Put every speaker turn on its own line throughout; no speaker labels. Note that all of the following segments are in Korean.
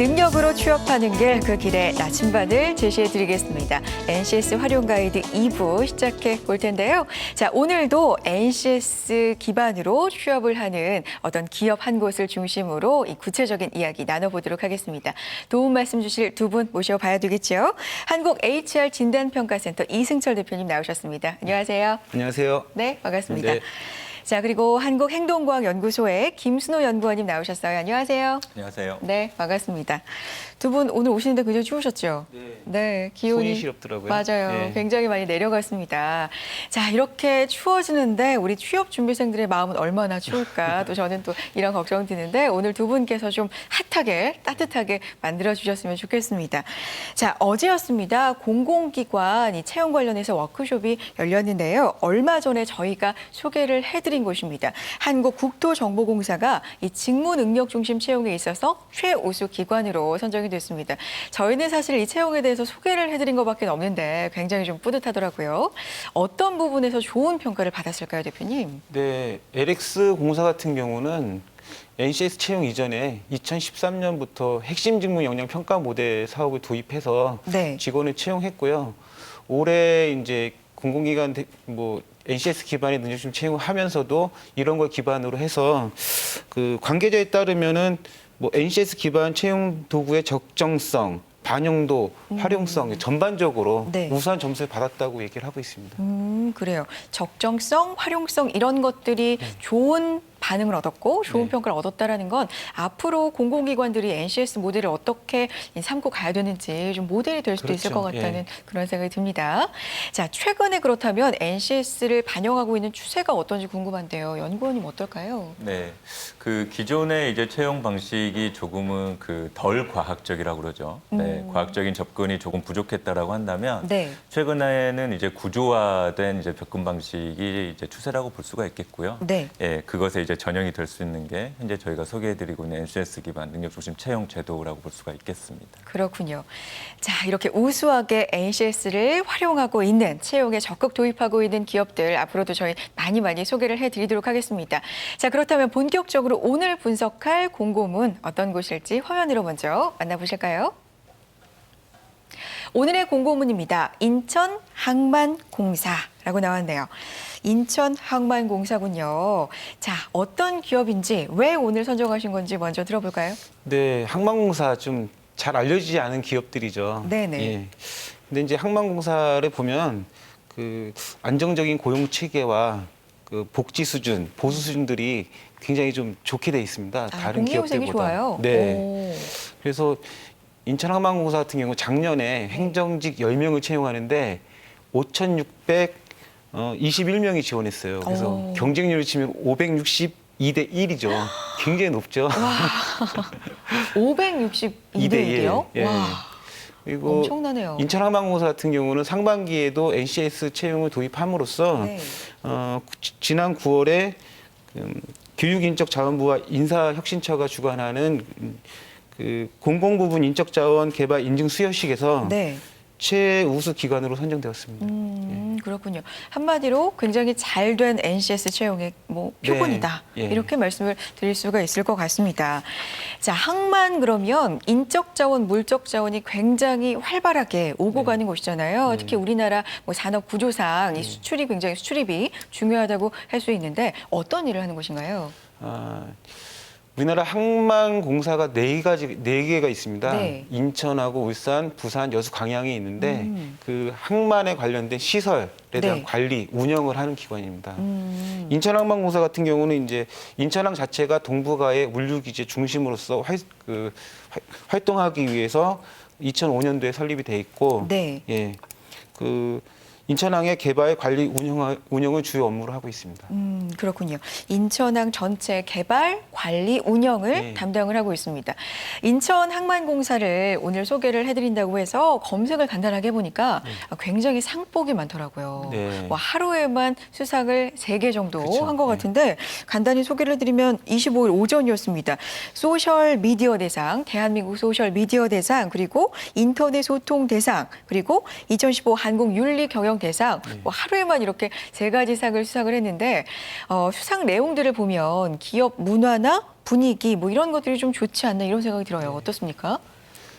능력으로 취업하는 길 그 길의 나침반을 제시해 드리겠습니다. NCS 활용 가이드 2부 시작해 볼 텐데요. 자, 오늘도 NCS 기반으로 취업을 하는 어떤 기업 한 곳을 중심으로 이 구체적인 이야기 나눠보도록 하겠습니다. 도움 말씀 주실 두 분 모셔봐야 되겠죠. 한국 HR 진단평가센터 이승철 대표님 나오셨습니다. 안녕하세요.
안녕하세요.
네, 반갑습니다.
네.
자, 그리고 한국행동과학연구소의 김순호 연구원님 나오셨어요. 안녕하세요.
안녕하세요.
네, 반갑습니다. 두 분 오늘 오시는데 굉장히 추우셨죠?
네.
기온이
손이 시렵더라고요.
맞아요.
네.
굉장히 많이 내려갔습니다. 자, 이렇게 추워지는데 우리 취업 준비생들의 마음은 얼마나 추울까? 또 저는 또 이런 걱정 드는데 오늘 두 분께서 좀 핫하게 따뜻하게 만들어 주셨으면 좋겠습니다. 자, 어제였습니다. 공공기관 이 채용 관련해서 워크숍이 열렸는데요. 얼마 전에 저희가 소개를 해드린 곳입니다. 한국 국토정보공사가 이 직무 능력 중심 채용에 있어서 최우수 기관으로 선정이 됐습니다. 저희는 사실 이 채용에 대해서 소개를 해드린 것밖에 없는데 굉장히 좀 뿌듯하더라고요. 어떤 부분에서 좋은 평가를 받았을까요, 대표님?
네, LX 공사 같은 경우는 NCS 채용 이전에 2013년부터 핵심 직무 역량 평가 모델 사업을 도입해서
네.
직원을 채용했고요. 올해 이제 공공기관 대- 뭐 NCS 기반의 능력심 채용을 하면서도 이런 걸 기반으로 해서 그 관계자에 따르면은 뭐 NCS 기반 채용 도구의 적정성, 반영도, 활용성 전반적으로
네.
우수한 점수를 받았다고 얘기를 하고 있습니다.
음, 그래요. 적정성, 활용성 이런 것들이 좋은 반응을 얻었고 좋은
네.
평가를 얻었다라는 건 앞으로 공공기관들이 NCS 모델을 어떻게 삼고 가야 되는지 좀 모델이 될 수도 있을
그렇죠.
것 같다는
예.
그런 생각이 듭니다. 자, 최근에 그렇다면 NCS를 반영하고 있는 추세가 어떤지 궁금한데요. 연구원님 어떨까요?
네, 그 기존의 이제 채용 방식이 조금은 그 덜 과학적이라고 그러죠. 네,
음.
과학적인 접근이 조금 부족했다라고 한다면
네.
최근에는 이제 구조화된 이제 접근 방식이 이제 추세라고 볼 수가 있겠고요.
네.
예, 그것에 이제 전형이 될 수 있는 게 현재 저희가 소개해드리고 있는 NCS 기반 능력 중심 채용 제도라고 볼 수가 있겠습니다.
그렇군요. 자, 이렇게 우수하게 NCS를 활용하고 있는 채용에 적극 도입하고 있는 기업들 앞으로도 저희 많이 많이 소개를 해드리도록 하겠습니다. 자, 그렇다면 본격적으로 오늘 분석할 공고문 어떤 곳일지 화면으로 먼저 만나보실까요? 오늘의 공고문입니다. 인천 항만공사라고 나왔네요. 인천 항만공사군요. 자, 어떤 기업인지 왜 오늘 선정하신 건지 먼저 들어볼까요?
네, 항만공사 좀 잘 알려지지 않은 기업들이죠.
네네.
예. 근데 이제 항만공사를 보면 그 안정적인 고용 체계와 그 복지 수준, 보수 수준들이 굉장히 좀 좋게 돼 있습니다.
아,
다른 기업들보다.
좋아요.
네.
오.
그래서 인천항만공사 같은 경우 작년에 행정직 10명을 채용하는데 5,621명이 지원했어요. 그래서
오.
경쟁률을 치면 562대 1이죠. 굉장히 높죠.
562대 1이요?
예.
와,
그리고
엄청나네요.
인천항만공사 같은 경우는 상반기에도 NCS 채용을 도입함으로써
네.
어, 지- 지난 9월에 음, 교육인적자원부와 인사혁신처가 주관하는 음, 그 공공부문 인적자원 개발 인증 수여식에서
네.
최우수 기관으로 선정되었습니다.
음, 그렇군요. 한마디로 굉장히 잘 된 NCS 채용의 뭐
네.
표본이다.
예.
이렇게 말씀을 드릴 수가 있을 것 같습니다. 자, 항만 그러면 인적 자원, 물적 자원이 굉장히 활발하게 오고
네.
가는 곳이잖아요.
네.
특히 우리나라 뭐 산업 구조상 이 수출이 굉장히 수출입이 중요하다고 할 수 있는데 어떤 일을 하는 곳인가요?
아, 우리나라 항만공사가 네 가지 네 개가 있습니다.
네.
인천하고 울산, 부산, 여수, 광양이 있는데
음.
그 항만에 관련된 시설에 대한
네.
관리, 운영을 하는 기관입니다.
음,
인천항만공사 같은 경우는 이제 인천항 자체가 동북아의 물류 기지 중심으로서 활, 그, 활- 활동하기 위해서 2005년도에 설립이 돼 있고
네.
예. 그 인천항의 개발, 관리, 운영, 운영을 주요 업무로 하고 있습니다.
음, 그렇군요. 인천항 전체 개발, 관리, 운영을
네.
담당을 하고 있습니다. 인천 항만공사를 오늘 소개를 해드린다고 해서 검색을 간단하게 해보니까 굉장히 상복이 많더라고요.
네.
뭐 하루에만 수상을 세 개 정도
그쵸.
한것
네.
같은데 간단히 소개를 해드리면 25일 오전이었습니다. 소셜 미디어 대상, 대한민국 소셜 미디어 대상, 그리고 인터넷 소통 대상, 그리고 2015 한국 윤리 경영 대상 뭐 하루에만 이렇게 세 가지 상을 수상을 했는데 어, 수상 내용들을 보면 기업 문화나 분위기 뭐 이런 것들이 좀 좋지 않나 이런 생각이 들어요. 어떻습니까?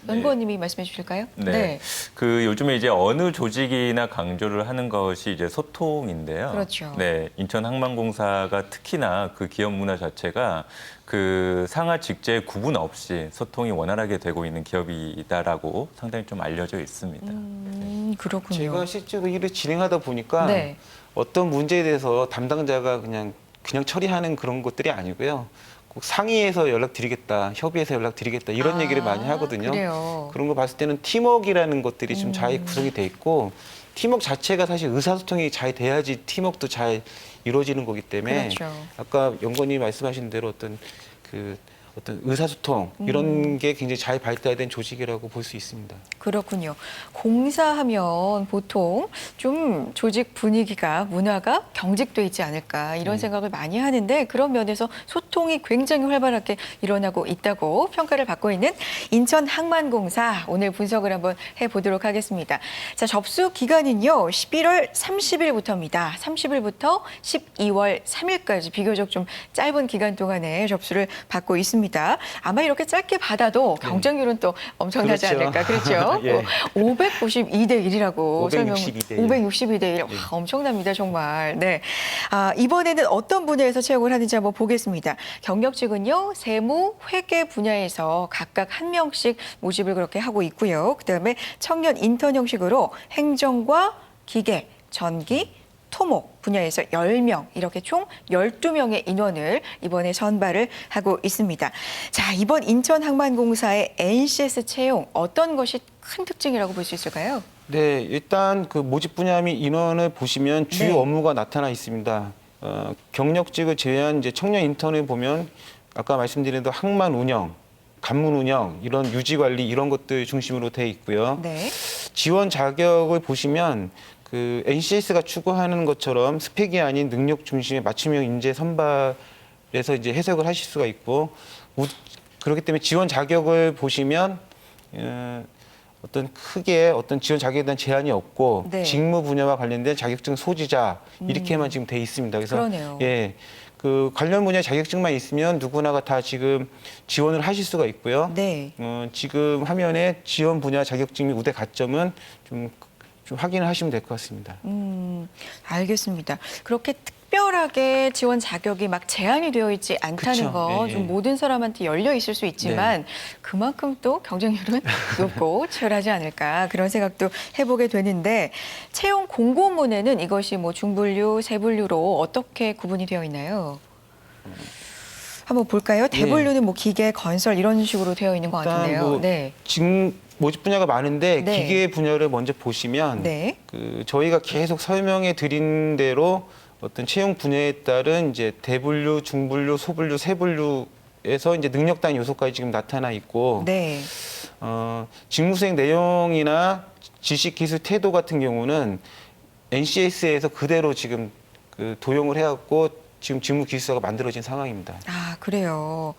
연구원님이 말씀해 주실까요?
네. 그 요즘에 이제 어느 조직이나 강조를 하는 것이 이제 소통인데요.
그렇죠.
네. 인천항만공사가 특히나 그 기업 문화 자체가 그 상하 직제 구분 없이 소통이 원활하게 되고 있는 기업이다라고 상당히 좀 알려져 있습니다.
음, 그렇군요.
제가 실제로 일을 진행하다 보니까
네.
어떤 문제에 대해서 담당자가 그냥 그냥 처리하는 그런 것들이 아니고요. 꼭 상의해서 연락드리겠다, 협의해서 연락드리겠다 이런
아,
얘기를 많이 하거든요.
그래요.
그런 거 봤을 때는 팀워크라는 것들이 좀잘
음.
구성이 돼 있고 팀워크 자체가 사실 의사소통이 잘 돼야지 팀워크도 잘 이루어지는 거기 때문에
그렇죠.
아까 연구원님이 말씀하신 대로 어떤 그 어떤 의사소통
음.
이런 게 굉장히 잘 발달된 조직이라고 볼 수 있습니다.
그렇군요. 공사하면 보통 좀 조직 분위기가 문화가 경직돼 있지 않을까 이런 생각을 많이 하는데 그런 면에서 소통이 굉장히 활발하게 일어나고 있다고 평가를 받고 있는 인천 항만공사 오늘 분석을 한번 해보도록 하겠습니다. 자 접수 기간은요 11월 30일부터입니다. 30일부터 12월 3일까지 비교적 좀 짧은 기간 동안에 접수를 받고 있습니다. 아마 이렇게 짧게 받아도 경쟁률은 또 엄청나지
그렇죠.
않을까 그렇죠?
예.
592대 1이라고 설명
562대 1.
562대 1. 와, 엄청납니다, 정말. 네. 아, 이번에는 어떤 분야에서 채용을 하는지 한번 보겠습니다. 경력직은요, 세무, 회계 분야에서 각각 한 명씩 모집을 그렇게 하고 있고요. 그다음에 청년 인턴 형식으로 행정과 기계, 전기, 토목 분야에서 10명, 이렇게 총 12명의 인원을 이번에 선발을 하고 있습니다. 자, 이번 인천항만공사의 NCS 채용 어떤 것이 큰 특징이라고 볼 수 있을까요?
네, 일단 그 모집 분야 및 인원을 보시면 주요
네.
업무가 나타나 있습니다. 어, 경력직을 제외한 이제 청년 인턴을 보면 아까 말씀드린 대로 항만 운영, 간문 운영 이런 유지 관리 이런 것들 중심으로 돼 있고요.
네.
지원 자격을 보시면 그 NCS가 추구하는 것처럼 스펙이 아닌 능력 중심의 맞춤형 인재 선발에서 이제 해석을 하실 수가 있고 우- 그렇기 때문에 지원 자격을 보시면 어, 어떤 크게 어떤 지원 자격에 대한 제한이 없고
네. 음.
직무 분야와 관련된 자격증 소지자 이렇게만 지금 돼 있습니다. 그래서
그러네요.
예. 그 관련 분야 자격증만 있으면 누구나가 다 지금 지원을 하실 수가 있고요.
네.
어, 지금 화면에 지원 분야 자격증 및 우대 가점은 좀, 좀 확인을 하시면 될 것 같습니다.
음, 알겠습니다. 그렇게 특별하게 지원 자격이 막 제한이 되어 있지 않다는
그쵸.
거
예,
좀
예.
모든 사람한테 열려 있을 수 있지만 그만큼 또 경쟁률은 높고 치열하지 않을까 그런 생각도 해보게 되는데 채용 공고문에는 이것이 뭐 중분류, 세분류로 어떻게 구분이 되어 있나요? 한번 볼까요? 대분류는 뭐 기계, 건설 이런 식으로 되어 있는 것
일단
같은데요.
뭐
네.
지금 모집 분야가 많은데
네.
기계 분야를 먼저 보시면
네.
그 저희가 계속 설명해 드린 대로 어떤 채용 분야에 따른 이제 대분류, 중분류, 소분류, 세분류에서 이제 능력 단 요소까지 지금 나타나 있고
네.
어, 직무 수행 내용이나 지식 기술 태도 같은 경우는 NCS에서 그대로 지금 그 도용을 해갖고 지금 직무 기술서가 만들어진 상황입니다.
아, 그래요.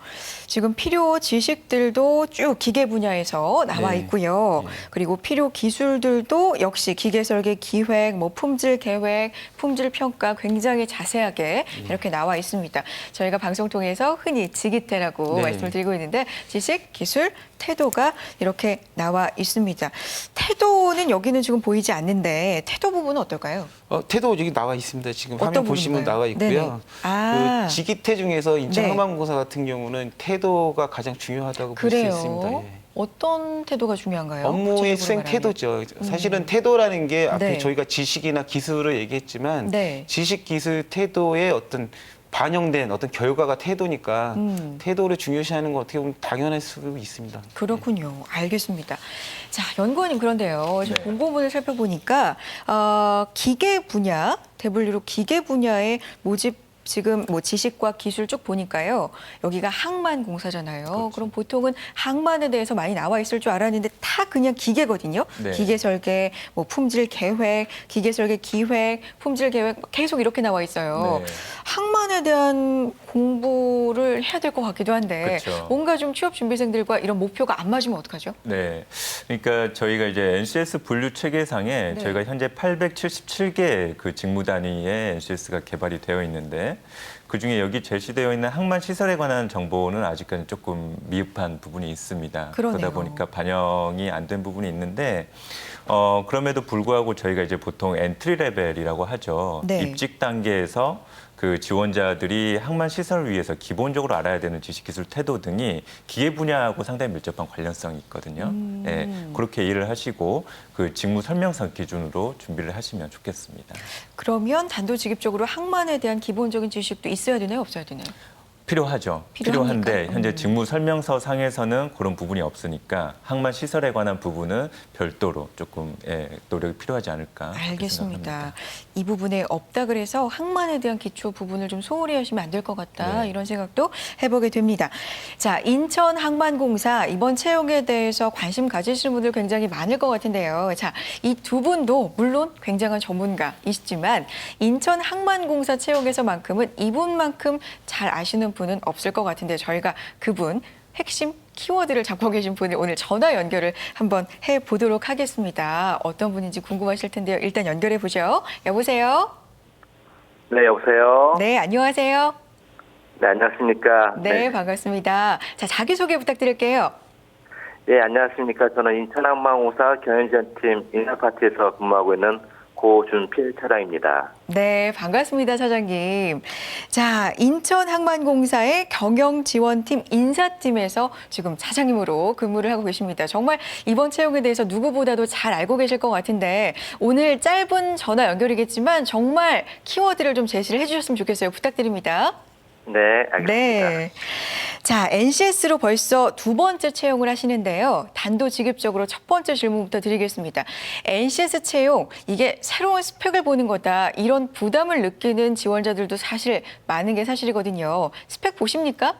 지금 필요 지식들도 쭉 기계 분야에서 나와
네.
있고요.
네.
그리고 필요 기술들도 역시 기계 설계 기획, 뭐 품질 계획, 품질 평가 굉장히 자세하게
네.
이렇게 나와 있습니다. 저희가 방송 통해서 흔히 지기태라고
네.
말씀을 드리고 있는데 지식, 기술, 태도가 이렇게 나와 있습니다. 태도는 여기는 지금 보이지 않는데 태도 부분은 어떨까요?
어, 태도 여기 나와 있습니다. 지금
어떤
화면 보시면
부분인가요?
나와 있고요.
네네. 아.
그 지기태 중에서
네.
인천항만공사 같은 경우는 태도가 가장 중요하다고 볼 수
그래요.
있습니다. 예.
어떤 태도가 중요한가요?
업무의
구체적으로
수행
말하면.
태도죠. 사실은 태도라는 게 앞에
네.
저희가 지식이나 기술을 얘기했지만
네.
지식 기술 태도의 어떤 반영된 어떤 결과가 태도니까
음.
태도를 중요시하는 건 어떻게 보면 당연할 수 있습니다.
그렇군요. 알겠습니다. 자, 연구원님 그런데요. 지금
네.
공고문을 살펴보니까 어, 기계 분야, 대분류로 기계 분야의 모집 지금 뭐 지식과 기술 쭉 보니까요. 여기가 항만 공사잖아요.
그렇죠.
그럼 보통은 항만에 대해서 많이 나와 있을 줄 알았는데 다 그냥 기계거든요.
네.
기계 설계, 뭐 품질 계획, 기계 설계 기획, 품질 계획 계속 이렇게 나와 있어요.
네.
항만에 대한 공부를 해야 될 것 같기도 한데
그렇죠.
뭔가 좀 취업 준비생들과 이런 목표가 안 맞으면 어떡하죠?
네. 그러니까 저희가 이제 NCS 분류 체계상에
네.
저희가 현재 877개 그 직무 단위의 NCS가 개발이 되어 있는데 그 중에 여기 제시되어 있는 항만 시설에 관한 정보는 아직까지 조금 미흡한 부분이 있습니다.
그러네요.
그러다 보니까 반영이 안 된 부분이 있는데 어 그럼에도 불구하고 저희가 이제 보통 엔트리 레벨이라고 하죠.
네.
입직 단계에서 그 지원자들이 항만 시설을 위해서 기본적으로 알아야 되는 지식, 기술, 태도 등이 기계 분야하고 상당히 밀접한 관련성이 있거든요.
음.
예, 그렇게 일을 하시고 그 직무 설명서 기준으로 준비를 하시면 좋겠습니다.
그러면 단도직입적으로 항만에 대한 기본적인 지식도 있어야 되나요, 없어야 되나요?
필요하죠.
필요합니까?
필요한데 현재
음.
직무 설명서 상에서는 그런 부분이 없으니까 항만 시설에 관한 부분은 별도로 조금 예, 노력이 필요하지 않을까 그렇게
알겠습니다.
생각합니다.
이 부분에 없다 그래서 항만에 대한 기초 부분을 좀 소홀히 하시면 안 될 것 같다
네.
이런 생각도 해보게 됩니다. 자 인천 항만공사 이번 채용에 대해서 관심 가지시는 분들 굉장히 많을 것 같은데요. 자이 두 분도 물론 굉장한 전문가이시지만 인천 항만공사 채용에서만큼은 이분만큼 잘 아시는 분은 없을 것 같은데 저희가 그분 핵심 키워드를 잡고 계신 분을 오늘 전화 연결을 한번 해 보도록 하겠습니다. 어떤 분인지 궁금하실 텐데요. 일단 연결해 보죠. 여보세요.
네, 여보세요.
네, 안녕하세요.
네, 안녕하십니까.
네, 반갑습니다. 자, 자기 소개 부탁드릴게요.
예, 안녕하십니까. 저는 인천 항만공사 경영지원팀 인사파트에서 근무하고 있는 고준필 차장입니다.
네, 반갑습니다, 차장님. 자, 인천 항만공사의 경영지원팀 인사팀에서 지금 차장님으로 근무를 하고 계십니다. 정말 이번 채용에 대해서 누구보다도 잘 알고 계실 것 같은데 오늘 짧은 전화 연결이겠지만 정말 키워드를 좀 제시를 해주셨으면 좋겠어요. 부탁드립니다.
네, 알겠습니다.
네. 자, NCS로 벌써 두 번째 채용을 하시는데요. 단도직입적으로 첫 번째 질문부터 드리겠습니다. NCS 채용, 이게 새로운 스펙을 보는 거다. 이런 부담을 느끼는 지원자들도 사실 많은 게 사실이거든요. 스펙 보십니까?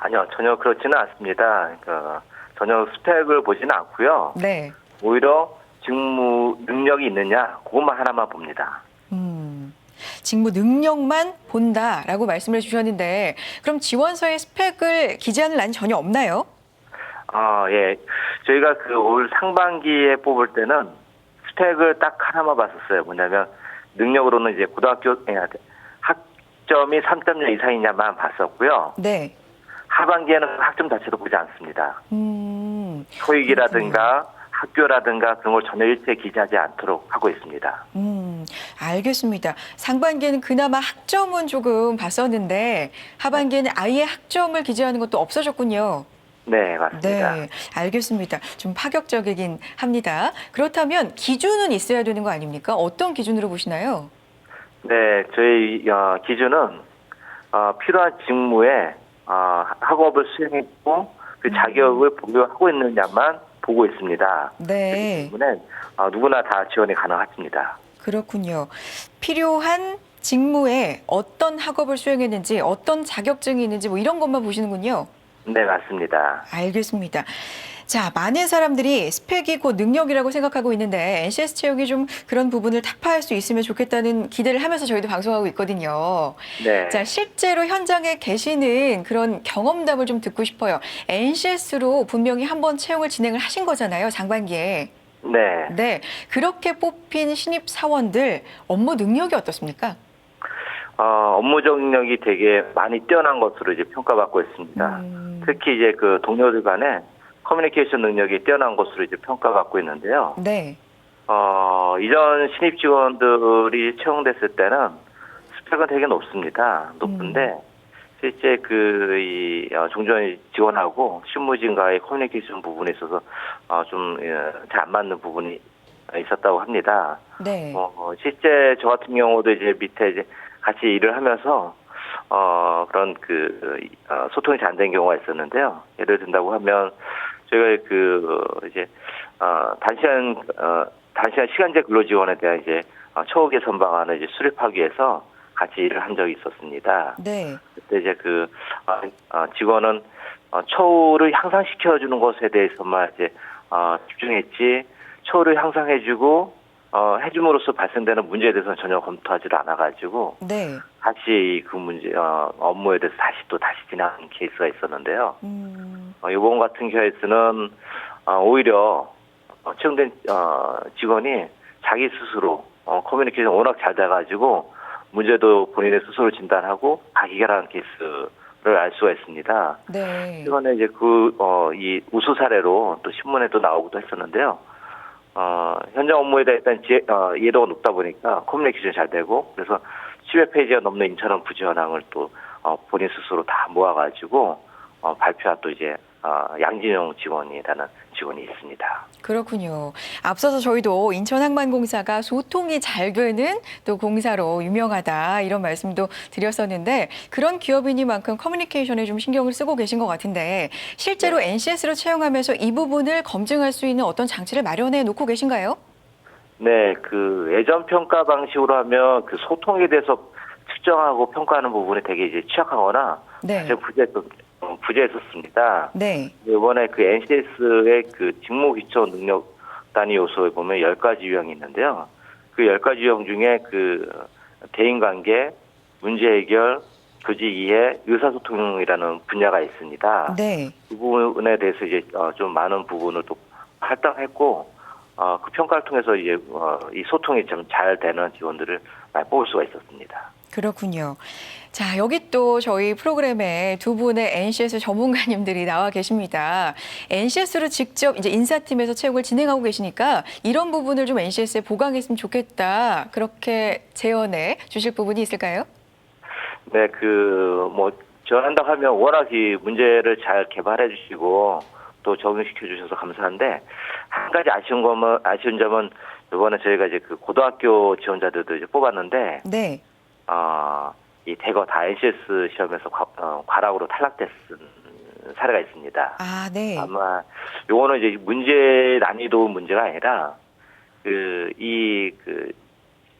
아니요, 전혀 그렇지는 않습니다. 그러니까 전혀 스펙을 보지는 않고요.
네.
오히려 직무 능력이 있느냐, 그것만 하나만 봅니다.
음. 직무 능력만 본다라고 말씀을 주셨는데 그럼 지원서에 스펙을 기재하는 란이 전혀 없나요?
아, 예. 저희가 그 올 상반기에 뽑을 때는 스펙을 딱 하나만 봤었어요. 뭐냐면 능력으로는 이제 고등학교 예, 학점이 3.0 이상이냐만 봤었고요.
네.
하반기에는 학점 자체도 보지 않습니다.
음.
토익이라든가 학교라든가 그런 걸 전혀 일체 기재하지 않도록 하고 있습니다.
음, 알겠습니다. 상반기에는 그나마 학점은 조금 봤었는데 하반기에는 아예 학점을 기재하는 것도 없어졌군요.
네, 맞습니다.
네, 알겠습니다. 좀 파격적이긴 합니다. 그렇다면 기준은 있어야 되는 거 아닙니까? 어떤 기준으로 보시나요?
네, 저희 어, 기준은 어, 필요한 직무에 어, 학업을 수행했고 그 자격을 보유하고 있느냐만 보고 있습니다.
네,
때문에 어, 누구나 다 지원이 가능하십니다.
그렇군요. 필요한 직무에 어떤 학업을 수행했는지, 어떤 자격증이 있는지 뭐 이런 것만 보시는군요.
네, 맞습니다.
알겠습니다. 자, 많은 사람들이 스펙이 곧 능력이라고 생각하고 있는데 NCS 채용이 좀 그런 부분을 타파할 수 있으면 좋겠다는 기대를 하면서 저희도 방송하고 있거든요.
네.
자, 실제로 현장에 계시는 그런 경험담을 좀 듣고 싶어요. NCS로 분명히 한번 채용을 진행을 하신 거잖아요, 장반기에.
네.
네, 그렇게 뽑힌 신입 사원들 업무 능력이 어떻습니까?
어, 업무 경력이 되게 많이 뛰어난 것으로 이제 평가받고 있습니다.
음.
특히 이제 그 동료들 간에 커뮤니케이션 능력이 뛰어난 것으로 이제 평가받고 있는데요.
네,
어, 이전 신입 직원들이 채용됐을 때는 스펙은 되게 높습니다. 높은데, 실제 그, 이, 어, 종전 직원하고 실무진과의 커뮤니케이션 부분에 있어서, 어, 좀, 잘 안 맞는 부분이 있었다고 합니다.
네.
어, 어, 실제 저 같은 경우도 이제 밑에 이제 같이 일을 하면서 어, 그런 그 어, 소통이 잘 안 된 경우가 있었는데요. 예를 든다고 하면 저희가 그 어, 이제 어, 단시간 어, 단시간 시간제 근로 지원에 대한 이제 어, 처우개 선방안을 이제 수립하기 위해서 같이 일을 한 적이 있었습니다.
네.
그때 이제 그 어, 어, 직원은 어, 처우를 향상시켜 주는 것에 대해서만 이제 어, 집중했지 처우를 향상해주고 어, 해줌으로써 발생되는 문제에 대해서는 전혀 검토하지를 않아가지고
네.
다시 그 문제 어, 업무에 대해서 다시 또 다시 진행하는 케이스가 있었는데요.
음,
어, 이번 같은 케이스는 어, 오히려 어, 채용된 어, 직원이 자기 스스로 어, 커뮤니케이션 워낙 잘 돼가지고 문제도 본인의 스스로 진단하고 다 해결하는 케이스를 알 수가 있습니다.
네.
최근에 이제 그, 어, 이 우수 사례로 또 신문에도 나오기도 했었는데요. 어, 현장 업무에 대한 일단 지, 어, 이해도가 높다 보니까 커뮤니케이션이 잘 되고 그래서 10여 페이지가 넘는 인천원 부지 현황을 또 어, 본인 스스로 다 모아가지고 어, 발표한 또 이제 어, 양진영 직원이라는 직원이 있습니다.
그렇군요. 앞서서 저희도 인천항만공사가 소통이 잘 되는 또 공사로 유명하다 이런 말씀도 드렸었는데 그런 기업이니만큼 커뮤니케이션에 좀 신경을 쓰고 계신 것 같은데 실제로 NCS로 채용하면서 이 부분을 검증할 수 있는 어떤 장치를 마련해 놓고 계신가요?
네, 그 예전 평가 방식으로 하면 그 소통에 대해서 측정하고 평가하는 부분이 되게 이제 취약하거나
네.
부재했었, 어, 부재했었습니다.
네.
이번에 그 NCS의 그 직무 기초 능력 단위 요소에 보면 10가지 유형이 있는데요. 그 10가지 유형 중에 그 대인 관계, 문제 해결, 교지 이해, 의사소통이라는 분야가 있습니다.
네.
그 부분에 대해서 이제 어, 좀 많은 부분을 또 할당했고 어, 그 평가를 통해서 이제 어, 이 소통이 좀 잘 되는 직원들을 많이 뽑을 수가 있었습니다.
그렇군요. 자, 여기 또 저희 프로그램에 두 분의 NCS 전문가님들이 나와 계십니다. NCS로 직접 이제 인사팀에서 채용을 진행하고 계시니까 이런 부분을 좀 NCS에 보강했으면 좋겠다. 그렇게 제언해 주실 부분이 있을까요?
네, 그, 뭐, 지원한다고 하면 워낙 이 문제를 잘 개발해 주시고 또 적용시켜 주셔서 감사한데 한 가지 아쉬운 거면, 아쉬운 점은 이번에 저희가 이제 그 고등학교 지원자들도 이제 뽑았는데,
네.
어, 이 대거 다 NCS 시험에서 과, 어, 과락으로 탈락됐은 사례가 있습니다.
아, 네.
아마 요거는 이제 문제 난이도 문제가 아니라 그 이그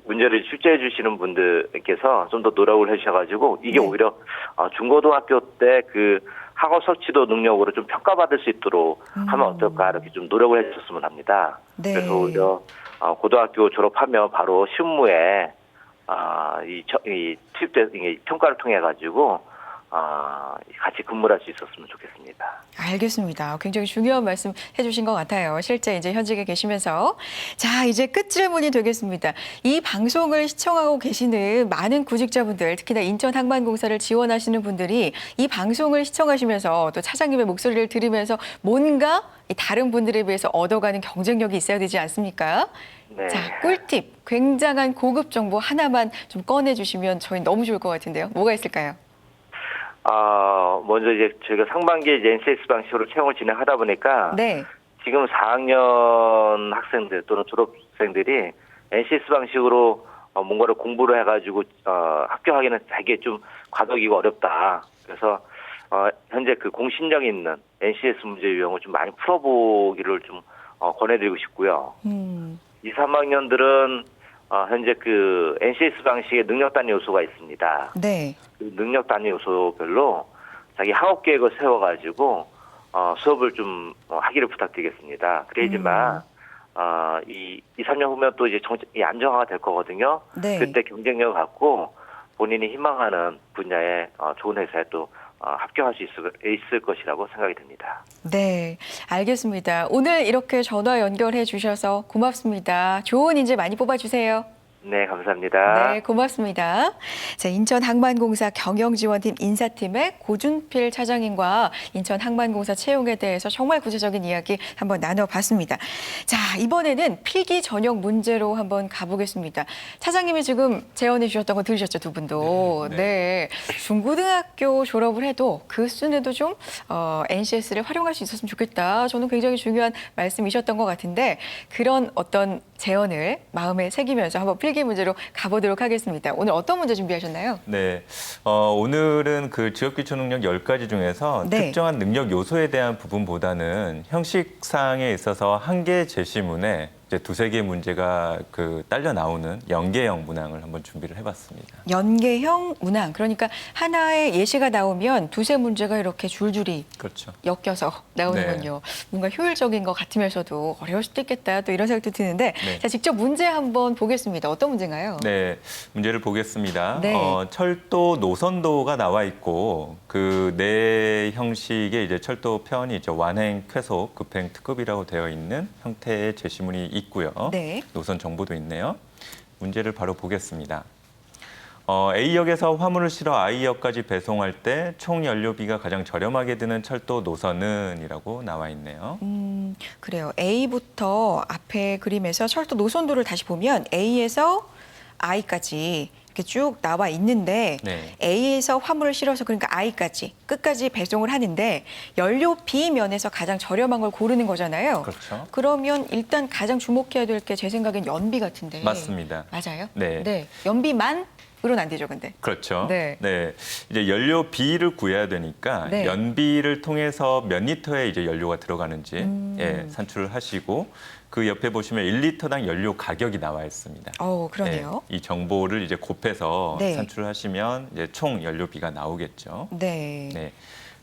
문제를 출제해 주시는 분들께서 좀 더 노력을 해 주셔가지고 이게
네.
오히려 어, 중고등학교 때 그 학업 설치도 능력으로 좀 평가받을 수 있도록 하면
음.
어떨까 이렇게 좀 노력을 해 주셨으면 합니다.
네.
그래서 오히려 어, 고등학교 졸업하면 바로 신무에 아, 이, 저- 이 평가를 통해 가지고 아, 같이 근무를 할수 있었으면 좋겠습니다.
알겠습니다. 굉장히 중요한 말씀 해주신 것 같아요. 실제 이제 현직에 계시면서. 자, 이제 끝 질문이 되겠습니다. 이 방송을 시청하고 계시는 많은 구직자분들, 특히나 인천 항만공사를 지원하시는 분들이 이 방송을 시청하시면서 또 차장님의 목소리를 들으면서 뭔가 이 다른 분들에 비해서 얻어가는 경쟁력이 있어야 되지 않습니까?
네.
자, 꿀팁, 굉장한 고급 정보 하나만 좀 꺼내주시면 저희 너무 좋을 것 같은데요. 뭐가 있을까요?
아, 먼저 이제 저희가 상반기에 이제 NCS 방식으로 채용을 진행하다 보니까
네.
지금 4학년 학생들 또는 졸업생들이 NCS 방식으로 어, 뭔가를 공부를 해가지고 어, 합격하기는 되게 좀 과도기고 어렵다. 그래서 어, 현재 그 공신력 있는 NCS 문제 유형을 좀 많이 풀어보기를 좀 어, 권해드리고 싶고요.
음,
2, 3학년들은 어, 현재 그 NCS 방식의 능력 단위 요소가 있습니다.
네.
그 능력 단위 요소별로 자기 학업 계획을 세워가지고 어, 수업을 좀 어, 하기를 부탁드리겠습니다. 그래야지만 어, 이 2, 3년 후면 또 이제 정책이 안정화가 될 거거든요.
네.
그때 경쟁력을 갖고 본인이 희망하는 분야에 어, 좋은 회사에 또 어, 합격할 수 있을 것이라고 생각이 듭니다.
네, 알겠습니다. 오늘 이렇게 전화 연결해 주셔서 고맙습니다. 좋은 인재 많이 뽑아주세요.
네, 감사합니다.
네, 고맙습니다. 자, 인천 항만공사 경영지원팀 인사팀의 고준필 차장님과 인천 항만공사 채용에 대해서 정말 구체적인 이야기 한번 나눠봤습니다. 자, 이번에는 필기 전형 문제로 한번 가보겠습니다. 차장님이 지금 제언해 주셨던 거 들으셨죠, 두 분도.
네,
네. 중고등학교 졸업을 해도 그 수준에도 좀 어, NCS를 활용할 수 있었으면 좋겠다. 저는 굉장히 중요한 말씀이셨던 것 같은데 그런 어떤 제언을 마음에 새기면서 한번 필기 문제로 가보도록 하겠습니다. 오늘 어떤 문제 준비하셨나요?
네. 어, 오늘은 그 지역 기초 능력 10가지 중에서
네.
특정한 능력 요소에 대한 부분보다는 형식상에 있어서 한개 제시문에 이제 두세 개 문제가 그 딸려 나오는 연계형 문항을 한번 준비를 해봤습니다.
연계형 문항. 그러니까 하나의 예시가 나오면 두세 문제가 이렇게 줄줄이
그렇죠.
엮여서 나오는군요. 뭔가 효율적인 것 같으면서도 어려울 수도 있겠다. 또 이런 생각도 드는데
네.
자 직접 문제 한번 보겠습니다. 어떤 문제인가요?
네, 문제를 보겠습니다.
네.
어, 철도 노선도가 나와 있고 그 네 형식의 이제 철도 편이 이제 완행, 쾌속, 급행, 특급이라고 되어 있는 형태의 제시문이 있 고요.
네.
노선 정보도 있네요. 문제를 바로 보겠습니다. 어, A역에서 화물을 실어 I역까지 배송할 때 총 연료비가 가장 저렴하게 드는 철도 노선은이라고 나와 있네요.
음, 그래요. A부터 앞에 그림에서 철도 노선도를 다시 보면 A에서 I까지 이렇게 쭉 나와 있는데
네.
A에서 화물을 실어서 그러니까 I까지 끝까지 배송을 하는데 연료비 면에서 가장 저렴한 걸 고르는 거잖아요.
그렇죠.
그러면 일단 가장 주목해야 될 게 제 생각엔 연비 같은데.
맞습니다.
맞아요?
네.
연비만으로는 안 되죠, 근데.
그렇죠.
네.
이제 연료비를 구해야 되니까
네.
연비를 통해서 몇 리터의 이제 연료가 들어가는지
음.
예, 산출을 하시고 그 옆에 보시면 1리터당 연료 가격이 나와 있습니다.
어, 그러네요.
이 정보를 이제 곱해서
네.
산출을 하시면 이제 총 연료비가 나오겠죠.
네.
네.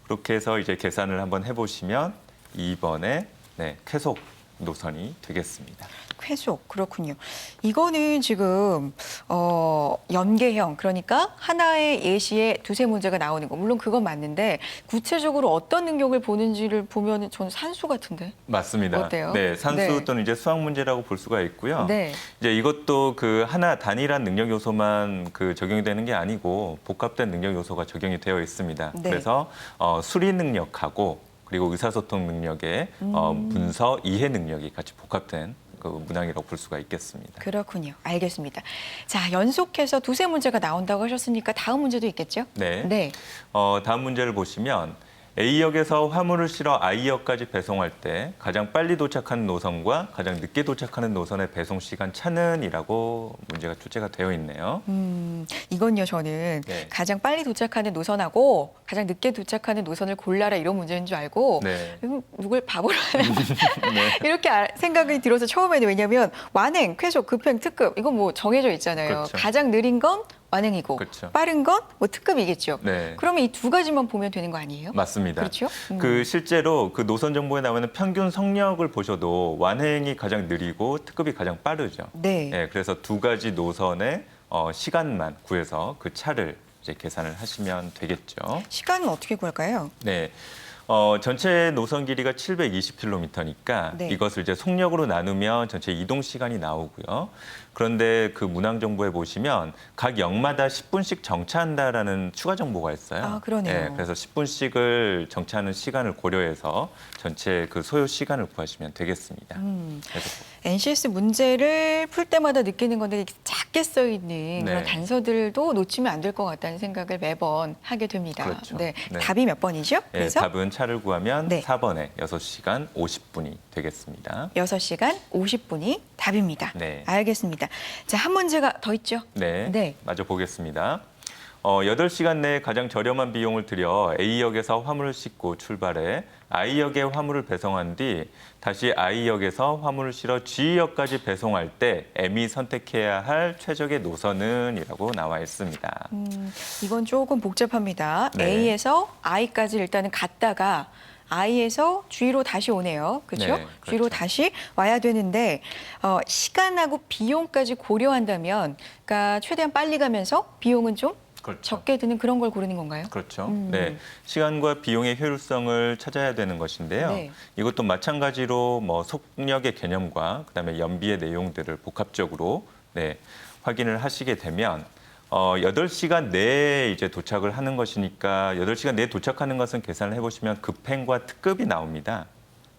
그렇게 해서 이제 계산을 한번 해보시면 2번에 네, 쾌속 노선이 되겠습니다.
쾌속 그렇군요. 이거는 지금 어, 연계형 그러니까 하나의 예시에 두세 문제가 나오는 거 물론 그건 맞는데 구체적으로 어떤 능력을 보는지를 보면 저는 산수 같은데.
맞습니다.
어때요?
네, 산수
네.
또는 이제 수학 문제라고 볼 수가 있고요.
네.
이제 이것도 그 하나 단일한 능력 요소만 그 적용이 되는 게 아니고 복합된 능력 요소가 적용이 되어 있습니다.
네.
그래서 어, 수리 능력하고 그리고 의사소통 능력의 어,
음.
문서 이해 능력이 같이 복합된 그 문항이라고 볼 수가 있겠습니다.
그렇군요. 알겠습니다. 자 연속해서 두세 문제가 나온다고 하셨으니까 다음 문제도 있겠죠?
네.
네.
어, 다음 문제를 보시면 A역에서 화물을 실어 I역까지 배송할 때 가장 빨리 도착하는 노선과 가장 늦게 도착하는 노선의 배송 시간 차는이라고 문제가 출제가 되어 있네요.
음, 이건요, 저는
네.
가장 빨리 도착하는 노선하고 가장 늦게 도착하는 노선을 골라라 이런 문제인 줄 알고
네.
음, 누굴 바보로 하나 이렇게 알- 생각이 들어서 처음에는 왜냐하면 완행, 쾌속, 급행, 특급 이건 뭐 정해져 있잖아요.
그렇죠.
가장 느린 건 완행이고
그렇죠.
빠른 건 뭐 특급이겠죠.
네.
그러면 이 두 가지만 보면 되는 거 아니에요?
맞습니다.
그렇죠? 음.
그 실제로 그 노선 정보에 나오는 평균 성력을 보셔도 완행이 가장 느리고 특급이 가장 빠르죠.
네.
예, 그래서 두 가지 노선의 어, 시간만 구해서 그 차를 이제 계산을 하시면 되겠죠.
시간은 어떻게 구할까요?
네. 어, 전체 노선 길이가 720km니까
네.
이것을 이제 속력으로 나누면 전체 이동 시간이 나오고요. 그런데 그 문항 정보에 보시면 각 역마다 10분씩 정차한다라는 추가 정보가 있어요.
아, 그러네요.
예, 그래서 10분씩을 정차하는 시간을 고려해서 전체 그 소요 시간을 구하시면 되겠습니다.
음. NCS 문제를 풀 때마다 느끼는 건데 작게 써 있는 그런
네.
단서들도 놓치면 안 될 것 같다는 생각을 매번 하게 됩니다.
그렇죠.
네.
네.
답이 몇 번이죠?
예,
그래서
답은 차를 구하면
네.
4번에 6시간 50분이 되겠습니다.
여섯 시간 50분이 답입니다.
네.
알겠습니다. 자, 한 문제가 더 있죠?
네,
네.
마저 보겠습니다. 어, 8시간 내에 가장 저렴한 비용을 들여 A역에서 화물을 싣고 출발해 I역에 화물을 배송한 뒤 다시 I역에서 화물을 실어 G역까지 배송할 때 M이 선택해야 할 최적의 노선은이라고 나와 있습니다.
음, 이건 조금 복잡합니다.
네.
A에서 I까지 일단은 갔다가 I에서 G로 다시 오네요. 그렇죠?
네, 그렇죠.
G로 다시 와야 되는데 어, 시간하고 비용까지 고려한다면 그러니까 최대한 빨리 가면서 비용은 좀
그렇죠.
적게 드는 그런 걸 고르는 건가요?
그렇죠.
음.
네. 시간과 비용의 효율성을 찾아야 되는 것인데요.
네.
이것도 마찬가지로 뭐 속력의 개념과 그다음에 연비의 내용들을 복합적으로 네, 확인을 하시게 되면 어, 8시간 내에 이제 도착을 하는 것이니까 8시간 내에 도착하는 것은 계산을 해보시면 급행과 특급이 나옵니다.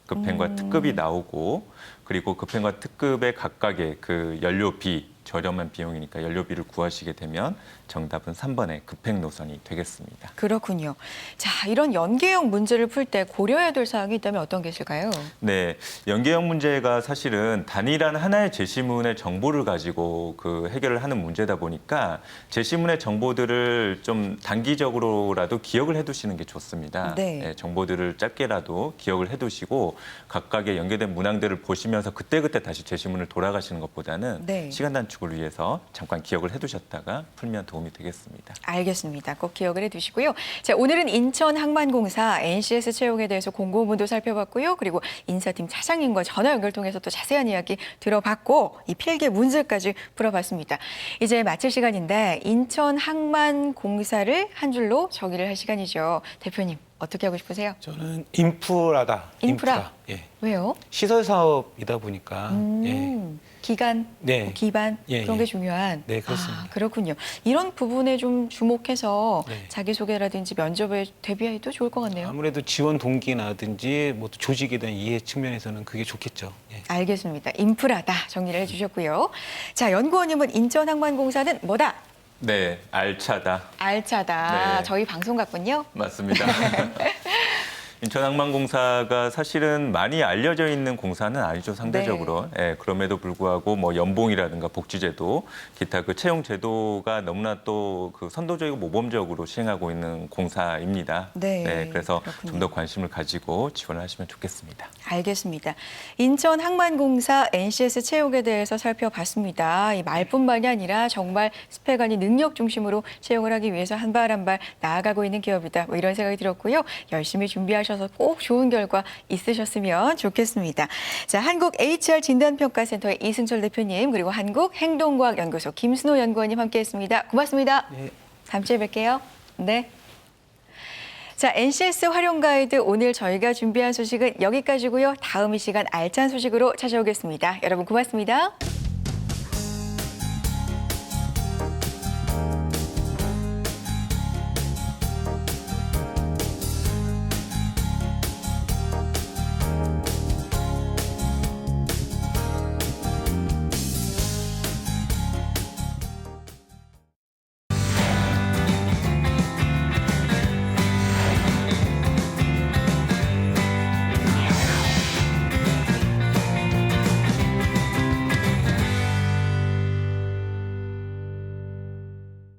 급행과
음.
특급이 나오고 그리고 급행과 특급의 각각의 그 연료비 저렴한 비용이니까 연료비를 구하시게 되면 정답은 3번의 급행 노선이 되겠습니다.
그렇군요. 자, 이런 연계형 문제를 풀 때 고려해야 될 사항이 있다면 어떤 게 있을까요?
네, 연계형 문제가 사실은 단일한 하나의 제시문의 정보를 가지고 그 해결을 하는 문제다 보니까 제시문의 정보들을 좀 단기적으로라도 기억을 해두시는 게 좋습니다.
네.
정보들을 짧게라도 기억을 해두시고 각각의 연계된 문항들을 보시면서 그때그때 다시 제시문을 돌아가시는 것보다는
네.
시간 단축 을 위해서 잠깐 기억을 해두셨다가 풀면 도움이 되겠습니다.
알겠습니다. 꼭 기억을 해두시고요. 자, 오늘은 인천항만공사 NCS 채용에 대해서 공고문도 살펴봤고요. 그리고 인사팀 차장님과 전화 연결 통해서 또 자세한 이야기 들어봤고 이 필기 문제까지 풀어봤습니다. 이제 마칠 시간인데 인천항만공사를 한 줄로 정의를 할 시간이죠. 대표님 어떻게 하고 싶으세요?
저는 인프라다.
인프라.
예.
왜요?
시설 사업이다 보니까 예.
음, 기간,
네.
뭐 기반
예,
그런
예.
게 중요한.
네, 그렇습니다.
아, 그렇군요. 이런 부분에 좀 주목해서
네.
자기소개라든지 면접에 대비해도 좋을 것 같네요.
아무래도 지원 동기나든지 뭐 조직에 대한 이해 측면에서는 그게 좋겠죠. 예.
알겠습니다. 인프라다 정리를 해주셨고요. 자, 연구원님은 인천항만공사는 뭐다?
네, 알차다.
알차다.
네.
저희 방송 같군요.
맞습니다. 인천항만공사가 사실은 많이 알려져 있는 공사는 아니죠 상대적으로. 예, 그럼에도 불구하고 뭐 연봉이라든가 복지제도, 기타 그 채용 제도가 너무나 또 그 선도적이고 모범적으로 시행하고 있는 공사입니다.
네,
그래서
그렇군요.
좀더 관심을 가지고 지원을 하시면 좋겠습니다.
알겠습니다. 인천 항만공사 NCS 채용에 대해서 살펴봤습니다. 이 말뿐만이 아니라 정말 스펙 아닌 능력 중심으로 채용을 하기 위해서 한 발 한 발 나아가고 있는 기업이다. 뭐 이런 생각이 들었고요. 열심히 준비 하셔서 꼭 좋은 결과 있으셨으면 좋겠습니다. 자, 한국 HR 진단평가센터의 이승철 대표님 그리고 한국 행동과학 연구소 김순호 연구원님 함께했습니다. 고맙습니다.
네.
다음 주에 뵐게요. 네. 자, NCS 활용 가이드 오늘 저희가 준비한 소식은 여기까지고요. 다음 이 시간 알찬 소식으로 찾아오겠습니다. 여러분 고맙습니다.